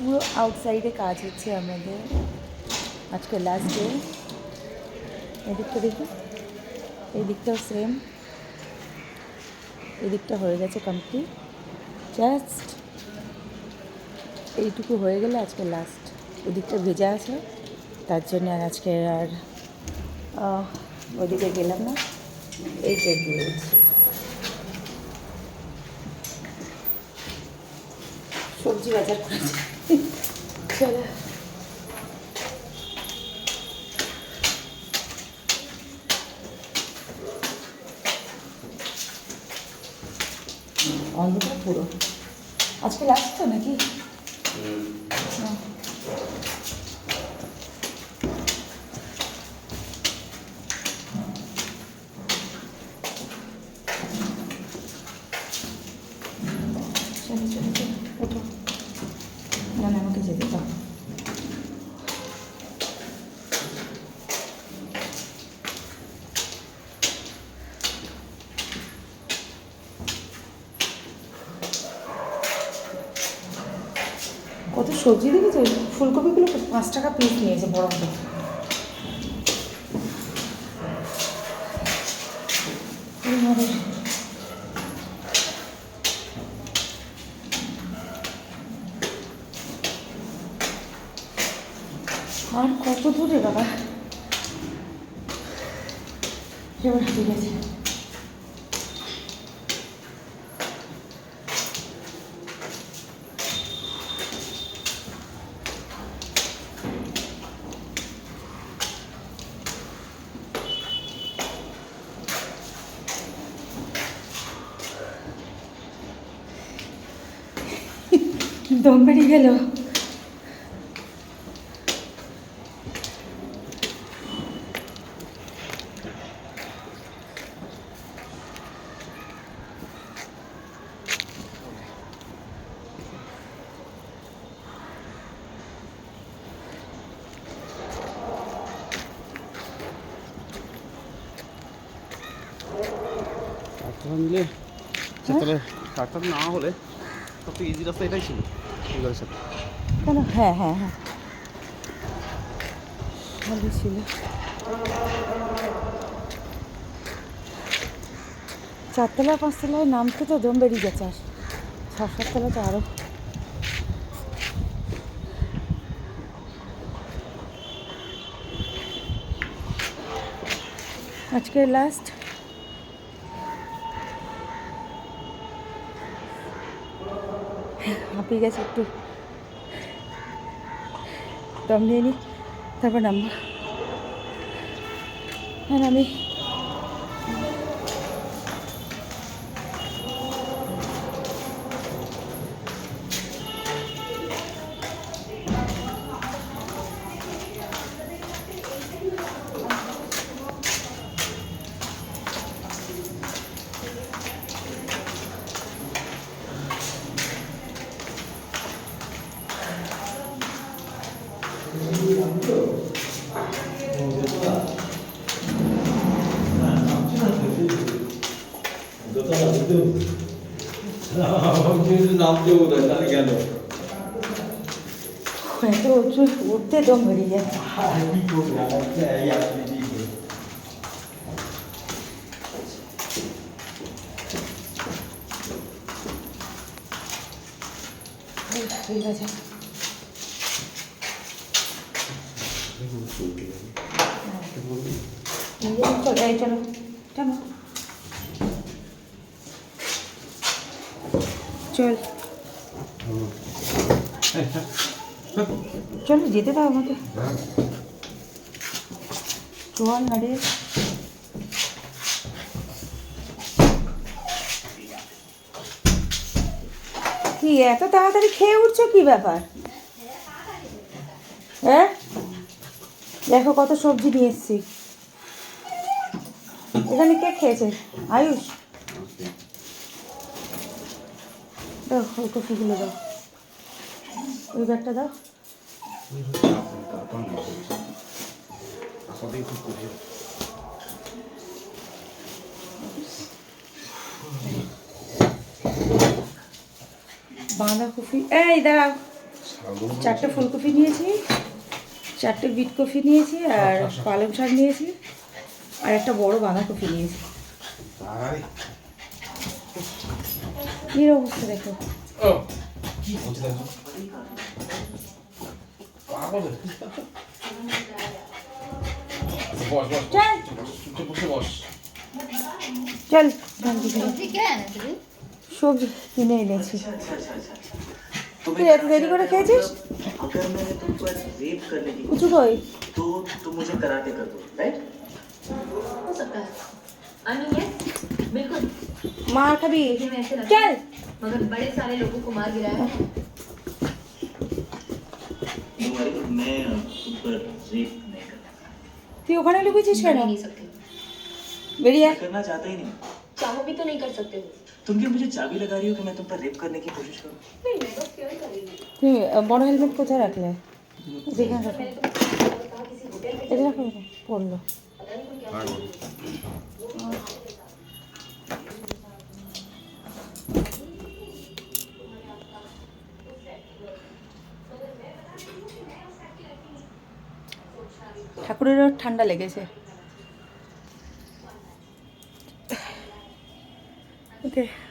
পুরো আউটসাইডে কাজ হচ্ছে আমাদের। আজকে লাস্ট ডে এদিকটা দেখি। এই দিকটাও সেম এদিকটা হয়ে গেছে কমপ্লিট জাস্ট এইটুকু হয়ে গেলে আজকে লাস্ট ওদিকটা ভেজা আছে। তার জন্য আর আজকে আর ওদিকে গেলাম না। এই চেক দিয়ে সবজি বাজার করেছি চলো অন্ধকার পুরো আজকে লাস্ট তো নাকি না। না আমাকে যেতে দাও কত সবজি দেখেছ? ফুলকপিগুলো পাঁচ টাকা পিস নিয়েছে বড় বড়। এই আর কত দূরে বাবা? এবার ঠিক আছে দম বেরিয়ে গেল। চারটা মিলে চারতলা চারটা না হলে সবথেকে ইজি রাস্তা এটাই ছিল। এগুলোর সাথে কেন? হ্যাঁ হ্যাঁ হ্যাঁ। ভালো ছিল। চারতলা পাঁচতলায় নামতে তো দম বেরিয়ে গেছে আর। ছ সাততলা তো আরও আজকের লাস্ট হাঁপিয়ে গেছে একটু দম নিয়ে নিই তারপর নামবো হ্যাঁ আমি নাম দেবো না তাহলে গেল এত উঁচু উঠতে দম বেরিয়ে যাচ্ছে কি করবে আচ্ছা এই আপনি কি করবে এই, ঠিক আছে এই যে, চলো এই চলো চলো চল চলো যেতে দাও আমাকে চল না রে কি, এত তাড়াতাড়ি খেয়ে উঠছো কি ব্যাপার? হ্যাঁ? দেখো কত সবজি নিয়ে এসছি। এখানে কে খেয়েছে? আয়ুষ? দাও ওই দাও। ওই ব্যাগটা দাও। বাঁধাকপি, এই দাঁড়াও। চারটে ফুলকপি নিয়েছি। চারটে বিট কফি নিয়েছি আর আচ্ছা, আচ্ছা। পালং শাক নিয়েছি আর একটা বড় বাঁধাকপি নিয়েছি। এর অবস্থা দেখো। চল। সবজি কিনে এনেছি। তুই এত দেরি করে খেয়েছিস? अगर मैंने तुम पर रेप करने की উঁচু কই तो तुम मुझे कराटे कर दो राइट हो सकता है आई मीन यस बिल्कुल মার খাবি देखने में ऐसे लगता चल है मगर बड़े सारे लोगों को मार गिराया है तुम्हारी मैं तुम पर रेप नहीं करना তুই ওখানে লুকিয়েছিস कर কেন ही नहीं सकते বেরিয়ে আয়। करना चाहता ही नहीं चाहो भी तो नहीं कर सकते हो तुम क्या मुझे चाबी लगा रही हो कि मैं तुम पर रेप करने की कोशिश करूं नहीं मैं बस केयर कर रही हूँ তুমি আহ, বড় হেলমেট কোথায় রাখলে যেখানে রাখো मैंने तो कहा किसी होटल में এটা রাখো এটা। পড়লো पता नहीं तुम क्या ঠাকুরেরও ঠান্ডা লেগেছে ಓಕೆ